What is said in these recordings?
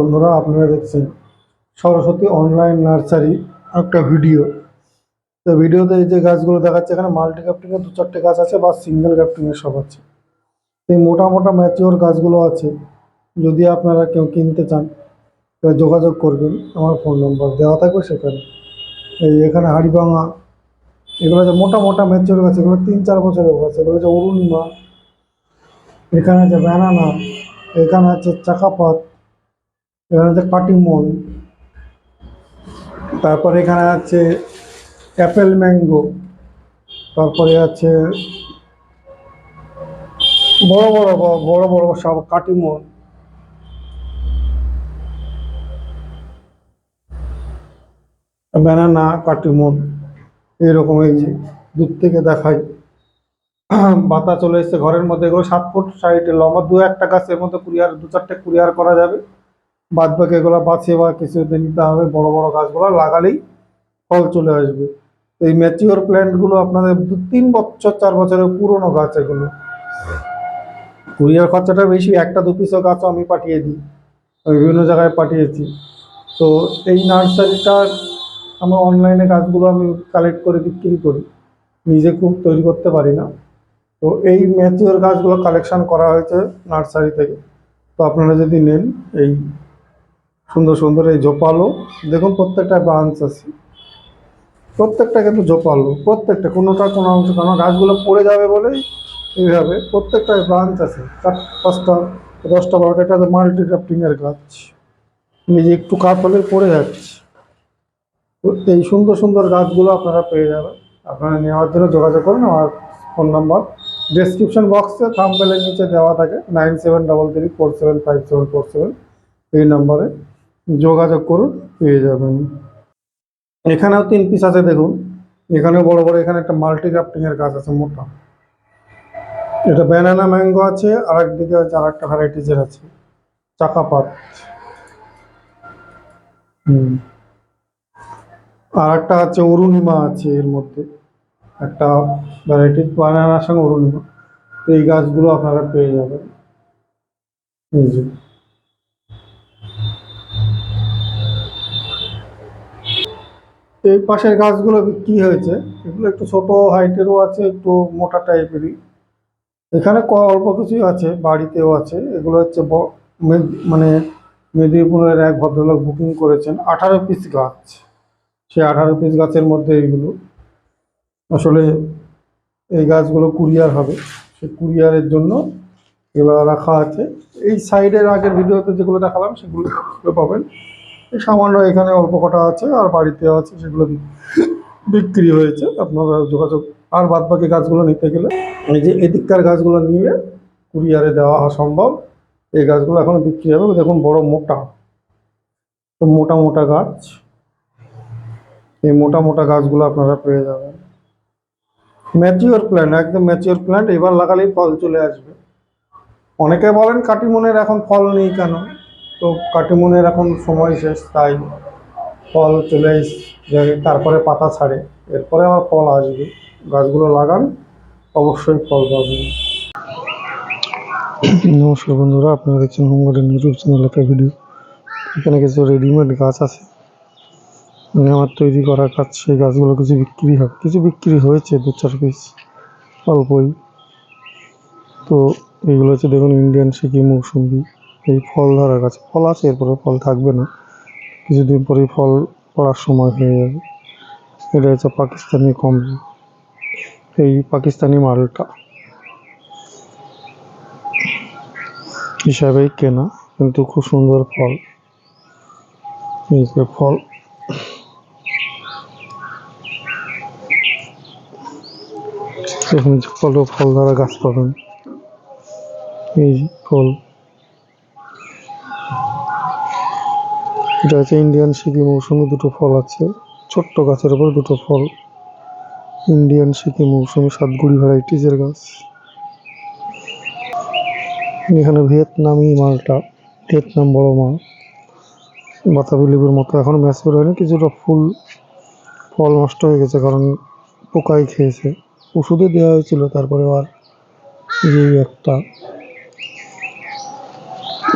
বন্ধুরা, আপনারা দেখছেন সরস্বতী অনলাইন নার্সারি একটা ভিডিও তো ভিডিওতে এই যে গাছগুলো দেখাচ্ছে, এখানে মাল্টি ক্যাপ্টিংয়ের দু চারটে গাছ আছে বা সিঙ্গেল ক্যাপ্টিংয়ের সব আছে। এই মোটা মোটা ম্যাচিওর গাছগুলো আছে, যদি আপনারা কেউ কিনতে চান তাহলে যোগাযোগ করবেন। আমার ফোন নম্বর দেওয়া থাকবে সেখানে। এই এখানে হাড়িভাঙা, এগুলো যে মোটা মোটা ম্যাচিওর গাছ, এগুলো তিন চার বছরের গাছ, এগুলো যে অরুণিমা, এখানে আছে ব্যানানা এখানে আছে চাকাপাত এখানে আছে কাটিমন তারপরে এখানে আছে অ্যাপেল ম্যাঙ্গো তারপরে আছে বড় বড় বড় বড় সব কাটিমন ব্যানানা কাটিমন এরকম এই যে দূর থেকে দেখাই। বাতা চলে এসছে ঘরের মধ্যে, এগুলো সাত ফুট সাইডে লম্বা, দু একটা গাছের মধ্যে কুরিয়ার, দু চারটে কুরিয়ার করা যাবে। বাদ বাকি এগুলো বাঁচিয়ে বা কিছুতে নিতে হবে বড় বড় গাছগুলো লাগালেই ফল চলে আসবে। এই ম্যাচিওর প্ল্যান্টগুলো আপনাদের দু তিন বছর, চার বছরের পুরনো গাছ এগুলো। কুরিয়ার খরচাটা বেশি, একটা দু পিসও গাছও আমি পাঠিয়ে দিই আমি বিভিন্ন জায়গায় পাঠিয়েছি। তো এই নার্সারিটার আমার অনলাইনে গাছগুলো আমি কালেক্ট করে বিক্রি করি, নিজে খুব তৈরি করতে পারি না। তো এই ম্যাচিওর গাছগুলো কালেকশন করা হয়েছে নার্সারি থেকে। তো আপনারা যদি নেন এই সুন্দর সুন্দর এই জোপালো। দেখুন, প্রত্যেকটা ব্রাঞ্চ আছে। প্রত্যেকটা কিন্তু জোপালো, প্রত্যেকটা কোনোটা কোনো অংশ কারণ গাছগুলো পড়ে যাবে বলেই এইভাবে প্রত্যেকটা ব্রাঞ্চ আছে। চার, পাঁচটা, দশটা, বারোটা, এটা মাল্টি ক্রাফটিংয়ের গাছ। নিজে একটু কাপ হলে পড়ে যাচ্ছে। এই সুন্দর সুন্দর গাছগুলো আপনারা পেয়ে যাবেন। আপনারা নেওয়ার জন্য যোগাযোগ করুন, আমার ফোন নাম্বার। ডেসক্রিপশন বক্সে থাম্বেলের নিচে দেওয়া থাকে nine seven double three four seven five seven four seven এই নম্বরে। যোগাযোগ করুন, পেয়ে যাবেন। এখানেও তিন পিস আছে, দেখুন। এখানেও বড় বড়, এখানে একটা মাল্টি ক্রাফটিংয়ের গাছ আছে, মোটা। এটা ব্যানানা ম্যাঙ্গো আছে আর একদিকে আছে আর একটা ভ্যারাইটিজের আছে। চাকাপাত হুম। আর একটা আছে অরুণিমা আছে এর মধ্যে। একটা ভ্যারাইটি বানানার সঙ্গে অরুণিমা। এই গাছগুলো আপনারা পেয়ে যাবেন। এই এই পাশের গাছগুলো বিক্রি হয়েছে? এগুলো একটু ছোট হাইটেরও আছে, একটু মোটা টাইপেরই। এখানে ক- অল্প কিছুই আছে, বাড়িতেও আছে। এগুলো হচ্ছে মানে মেদিনীপুরের এক ভদ্রলোক বুকিং করেছেন, আঠারো পিস গাছ। সেই আঠারো পিস গাছের মধ্যে এইগুলো আসলে এই গাছগুলো কুরিয়ার হবে। সেই কুরিয়ারের জন্য এগুলো রাখা আছে। এই সাইডের আগের ভিডিওতে যেগুলো দেখালাম, সেগুলো পাবেন। সামান্য এখানে অল্প কটা আছে, আর বাড়িতে আছে, সেগুলো বিক্রি হয়েছে। আপনারা যোগাযোগ আর বাদ বাকি গাছগুলো নিতে গেলে এই যে এদিককার গাছগুলো নিলে কুরিয়ারে দেওয়া সম্ভব এই গাছগুলো এখন বিক্রি হবে। দেখুন, বড় মোটা। তো মোটা মোটা গাছ। এই মোটা মোটা গাছগুলো আপনারা পেয়ে যাবেন। ম্যাচিওর প্ল্যান্ট, একদম ম্যাচিওর প্ল্যান্ট। এবার লাগালেই ফল চলে আসবে। অনেকে বলেন কাটিমনের এখন ফল নেই কেন? তো কাটিমনের এখন সময় শেষ, তাই ফল চলে তারপরে পাতা ছাড়ে। এরপরে আবার ফল আসবে। গাছগুলো লাগান, অবশ্যই ফল পাবেন নমস্কার বন্ধুরা, আপনারা দেখছেন হোম গার্ডেন ইউটিউব চ্যানেল একটা ভিডিও। এখানে কিছু রেডিমেড গাছ আছে। মানে আমার তৈরি করা গাছ সেই গাছগুলো কিছু বিক্রি হবে। কিছু বিক্রি হয়েছে, দু চার পিস অল্পই। তো এগুলো হচ্ছে দেখুন ইন্ডিয়ান সিকিম মৌসুম্বি এই ফল ধরা গাছ ফল আছে, এরপরে ফল থাকবে না। কিছুদিন পরেই ফল পড়ার সময় হয়ে যাবে। এটা হচ্ছে পাকিস্তানি কমলা এই পাকিস্তানি মালটা। হিসাবেই কেনা, কিন্তু খুব সুন্দর ফল। এই যে ফল। এখানে ফল ফল ধরা গাছ পাবেন। এই ফল। এটা হচ্ছে ইন্ডিয়ান সিকি মৌসুমি দুটো ফল আছে। ছোট্ট গাছের উপর দুটো ফল। ইন্ডিয়ান সিকি মৌসুমি সাতগুড়ি ভ্যারাইটিজের গাছ। এখানে ভিয়েতনামি মালটা, ভিয়েতনাম বড় মাল। বাতাবি লেবুর মতো। এখন ম্যাচিওর হয়নি, কিছুটা ফুল, ফল নষ্ট হয়ে গেছে কারণ পোকাই খেয়েছে। ওষুধে দেওয়া হয়েছিল, তারপরে আর এই একটা।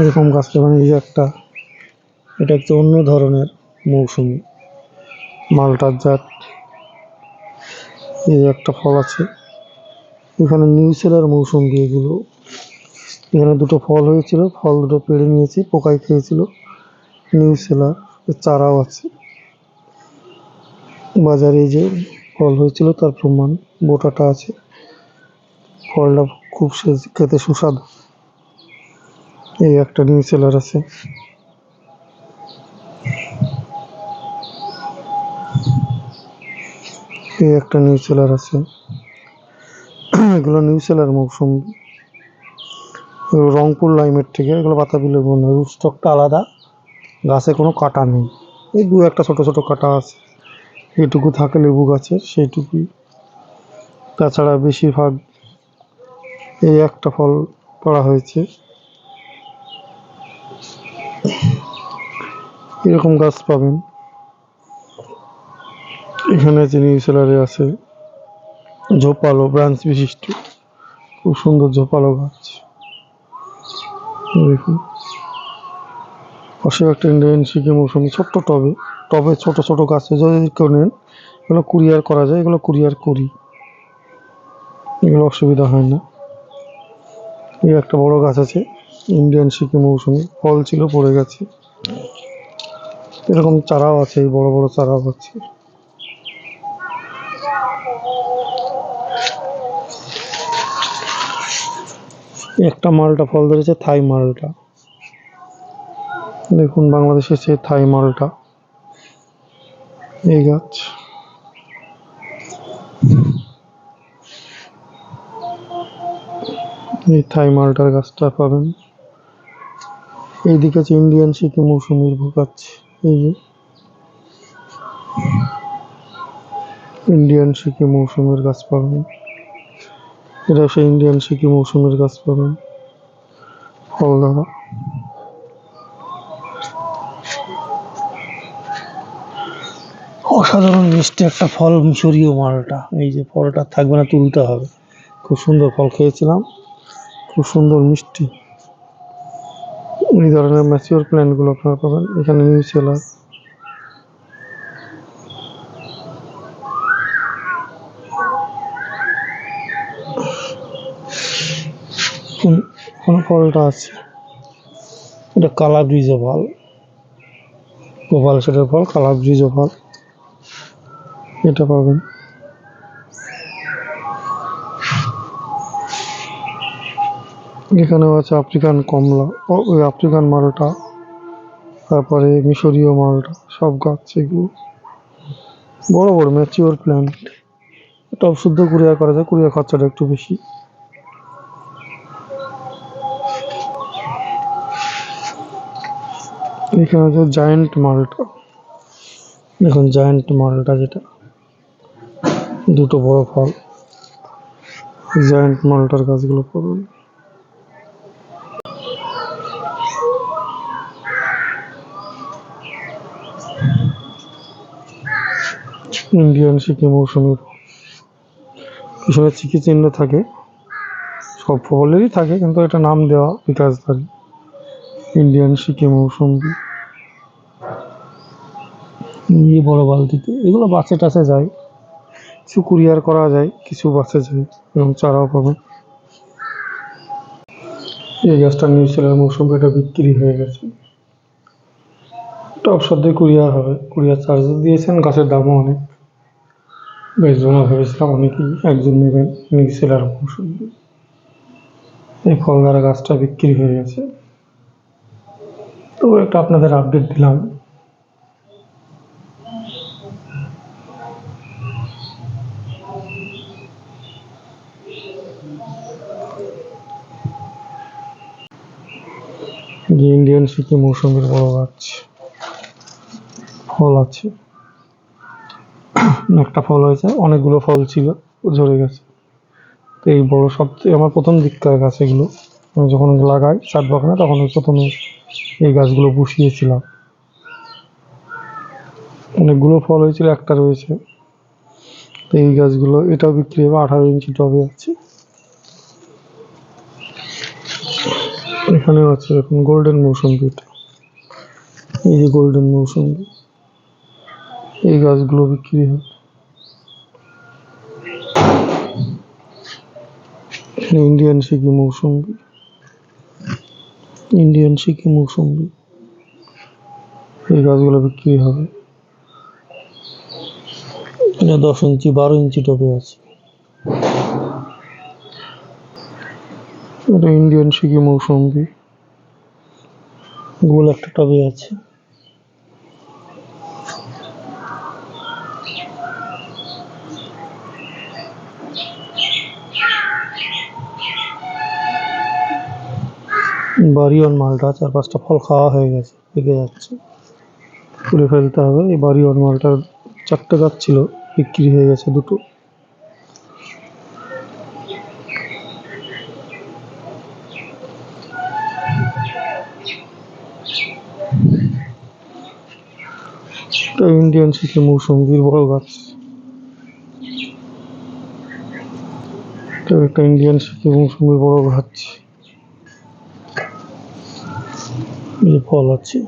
এরকম গাছ মানে এই একটা। এটা একটু অন্য ধরনের মৌসুমি মালটার জাত। এই একটা ফল আছে। এখানে নিউ নিউসেলার মৌসুমি এগুলো। এখানে দুটো ফল হয়েছিল, ফল দুটো পেড়ে নিয়েছি, পোকায় খেয়েছিল। নিউসেলার চারাও আছে। বাজারে যে ফল হয়েছিল, তার প্রমাণ বোটাটা আছে। ফলটা খুব খেতে সুস্বাদু। এই একটা নিউসেলার আছে। এই একটা নিউসেলার আছে। এগুলো নিউসেলার মৌসুম। এগুলো রংপুর লাইমের থেকে, এগুলো বাতাবি লেবু না রুটস্টকটা আলাদা, গাছে কোনো কাটা নেই। এই দু একটা ছোট ছোট কাটা আছে। এইটুকু থাকে লেবু গাছের সেইটুকুই তাছাড়া বেশিরভাগ এই একটা ফল করা হয়েছে। এরকম গাছ পাবেন। এখানে আছে নিউসেলারে আছে, ঝোপালো ব্রাঞ্চ বিশিষ্ট। খুব সুন্দর ঝোপালো গাছ। দেখুন। পাশে একটা ইন্ডিয়ান শিখে মৌসুমি ছোট্ট টবে টবে ছোট ছোট গাছে যদি কেউ নেন, এগুলো কুরিয়ার করা যায়, এগুলো কুরিয়ার করি। এগুলো অসুবিধা হয় না। এই একটা বড় গাছ আছে, ইন্ডিয়ান শিখে মৌসুমি। ফল ছিল, পড়ে গেছে। এরকম চারাও আছে বড় বড় চারাও আছে। একটা মালটা ফল ধরেছে, থাই মালটা। দেখুন বাংলাদেশে সে থাই মালটা। এই গাছ। এই থাই মালটার গাছটা পাবেন। এইদিকে আছে ইন্ডিয়ান সিকি মৌসুমির গাছ। এই যে। ইন্ডিয়ান সিকি মৌসুমের গাছ পাবেন। এটা সেই ইন্ডিয়ান সিকি মৌসুমের গাছ পাবেন ফল দ্বারা অসাধারণ মিষ্টি একটা ফল মিশরীয় মালটা। এই যে ফলটা থাকবে না, তুলতে হবে। খুব সুন্দর ফল খেয়েছিলাম। খুব সুন্দর মিষ্টি। এই ধরনের ম্যাচিওর প্ল্যান্টগুলো আপনারা পাবেন। এখানে নিউ সেলার কোন ফলটা আছে। এটা কালা ব্রিজ ফল গোপাল সেটের ফল কালা ব্রিজ ফল এটা পাবেন। এখানেও আছে আফ্রিকান কমলা। ও, ওই আফ্রিকান মালটা। তারপরে মিশরীয় মালটা। সব গাছ এগুলো। বড় বড় ম্যাচিওর প্ল্যান্ট টব শুদ্ধ কুরিয়ার করা যায়। কুরিয়ার খরচাটা একটু বেশি। এখানে আছে জায়েন্ট মালটা। দেখুন জায়েন্ট মালটা যেটা, দুটো বড় ফল। জায়েন্ট মালটার গাছগুলো পাবেন ইন্ডিয়ান সিকি মৌসুমি পিছনে চিকি চিহ্ন থাকে। সব ফলেরই থাকে, কিন্তু এটা নাম দেওয়া বিকাশধারী। ইন্ডিয়ান সিকি মৌসুমি। নিয়ে বড় বালতিতে। এগুলো বাসে টাসে যায়। কিছু কুরিয়ার করা যায়, কিছু বাসে যায়, এবং চারাও পাবেন এই গাছটা নিউ নিউজিল্যান্ড মৌসুমি এটা বিক্রি হয়ে গেছে। টপ সদ্যই কুরিয়ার হবে। কুরিয়ার চার্জ দিয়েছেন, গাছের দামও অনেক। বেশ জমা ভেবেছিলাম, অনেকেই একজন নেবেন নিউ নিউজিল্যান্ড মৌসুমি এই ফল দ্বারা গাছটা বিক্রি হয়ে গেছে। তো একটা আপনাদের আপডেট দিলাম। যে ইন্ডিয়ান সিকি মৌসুমের বড় গাছ ফল আছে। একটা ফল হয়েছে। অনেকগুলো ফল ছিল। ঝরে গেছে। তো এই বড় সবচেয়ে আমার প্রথম দিককার গাছ এগুলো। আমি যখন লাগাই চার বাগানে তখন ওই প্রথমে এই গাছগুলো বসিয়েছিলাম। অনেকগুলো ফল হয়েছিল, একটা রয়েছে। তো এই গাছগুলো, এটাও বিক্রি হবে, আঠারো ইঞ্চি টবে আছে। এখানেও আছে এখন গোল্ডেন মৌসুম। এটা এই যে গোল্ডেন মৌসুমি। এই গাছগুলো বিক্রি হয়। ইন্ডিয়ান সিকি মৌসুমি। ইন্ডিয়ান সিকি মৌসুমি। এই গাছগুলো বিক্রি হবে দশ ইঞ্চি, বারো ইঞ্চি টবে আছে। এটা ইন্ডিয়ান সিকি মৌসুমি গোল একটা টবে আছে। বাড়িওয়ান মালটা, চার পাঁচটা ফল খাওয়া হয়ে গেছে, পেকে যাচ্ছে। তুলে ফেলতে হবে। এই বাড়িওয়ান মালটার চারটে গাছ ছিল, বিক্রি হয়ে গেছে দুটো। এটা ইন্ডিয়ান সিকি মৌসুমির বড় গাছ। এটা একটা ইন্ডিয়ান সিকি মৌসুমির বড় গাছ। এই ফল আছে।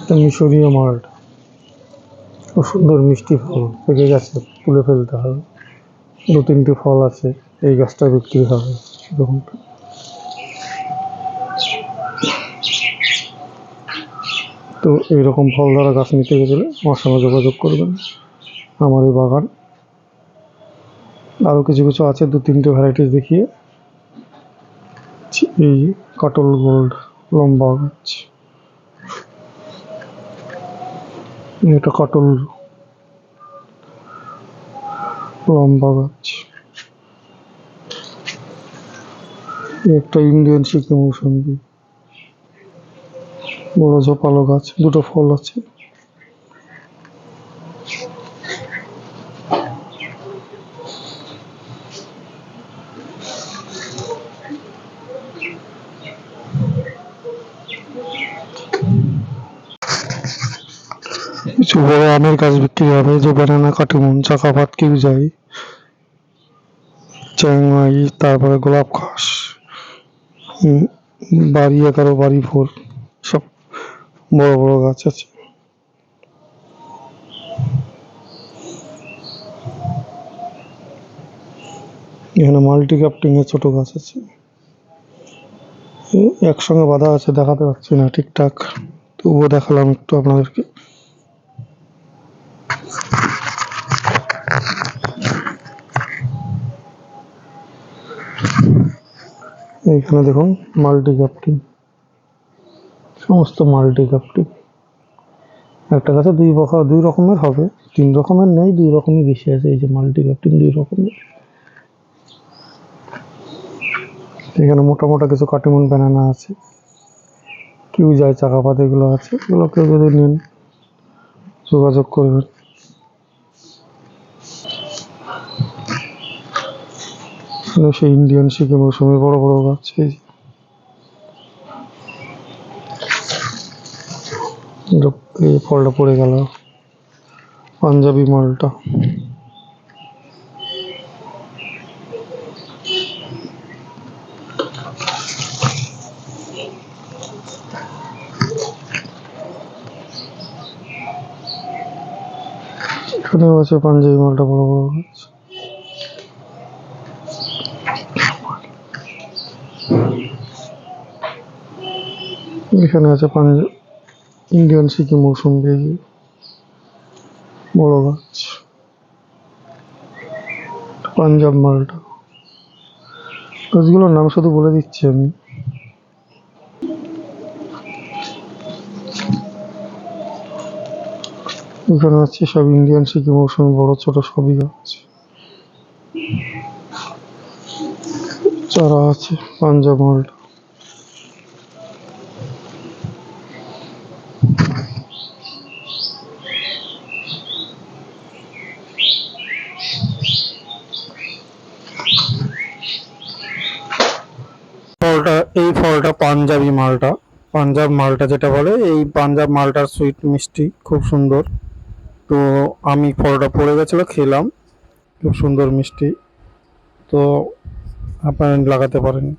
এটা মিশরীয় মালটা খুব সুন্দর মিষ্টি ফল, পেকে গেছে, তুলে ফেলতে হবে। দু তিনটি ফল আছে, এই গাছটা বিক্রি হবে। এরকমটা তো এইরকম ফল দ্বারা গাছ নিতে গেলে আমার সঙ্গে যোগাযোগ করবেন। আমার এই বাগান। আরও কিছু কিছু আছে, দু তিনটে ভ্যারাইটিস দেখিয়ে। এই কাটল গোল্ড, লম্বা গাছ। এটা কাটল, লম্বা গাছ। একটা ইন্ডিয়ান সিকি মৌসুমি। বড় ঝোপালো গাছ দুটো ফল আছে। কিছু বড় আমের গাছ বিক্রি হবে, যে ব্যানানা কাটিমন চাকাপাত কিউ যাই চ্যাংমাই, তারপরে গোলাপ ঘাস বাড়ি এগারো, বাড়ি ফোর সব বড় বড় গাছ আছে। এখানে মাল্টি ক্যাপ্টিং এর ছোট গাছ আছে। একসঙ্গে বাঁধা আছে, দেখাতে পারছি না ঠিকঠাক। তবুও দেখালাম একটু আপনাদেরকে। এইখানে দেখুন মাল্টি ক্যাপ্টিং সমস্ত মাল্টি ক্যাপ্টিং একটা গাছে দুই প্রকার, দুই রকমের হবে। তিন রকমের নেই, দুই রকমই বেশি আছে। এই যে মাল্টি ক্যাপ্টিং দুই রকমের। এখানে মোটা মোটা কিছু কাটিমন, ব্যানানা আছে। কেউ যায় চাকাপাত, এগুলো আছে। এগুলো কেউ যদি নেন, যোগাযোগ করবেন। সেই ইন্ডিয়ান সিকি মৌসুমি বড় বড় গাছ, এই যে। এটা- এই ফলটা পড়ে গেল। পাঞ্জাবি মালটা। এখানেও আছে পাঞ্জাবি মালটা, বড় বড় গাছ এখানে আছে পাঞ্জাব ইন্ডিয়ান সিকি মৌসুম বেজি বড় গাছ পাঞ্জাব মালটা। গাছগুলোর নাম শুধু বলে দিচ্ছি আমি। এখানে আছে সব ইন্ডিয়ান সিকি মৌসুমি বড়, ছোট সবই গাছ চারা আছে, পাঞ্জাব মালটা। ফলটা, এই ফলটা পাঞ্জাবি মালটা। পাঞ্জাব মালটা যেটা বলে, এই পাঞ্জাব মালটার সুইট মিষ্টি খুব সুন্দর। তো আমি ফলটা পড়ে গেছিল, খেলাম। খুব সুন্দর মিষ্টি। তো আপনারা লাগাতে পারেন।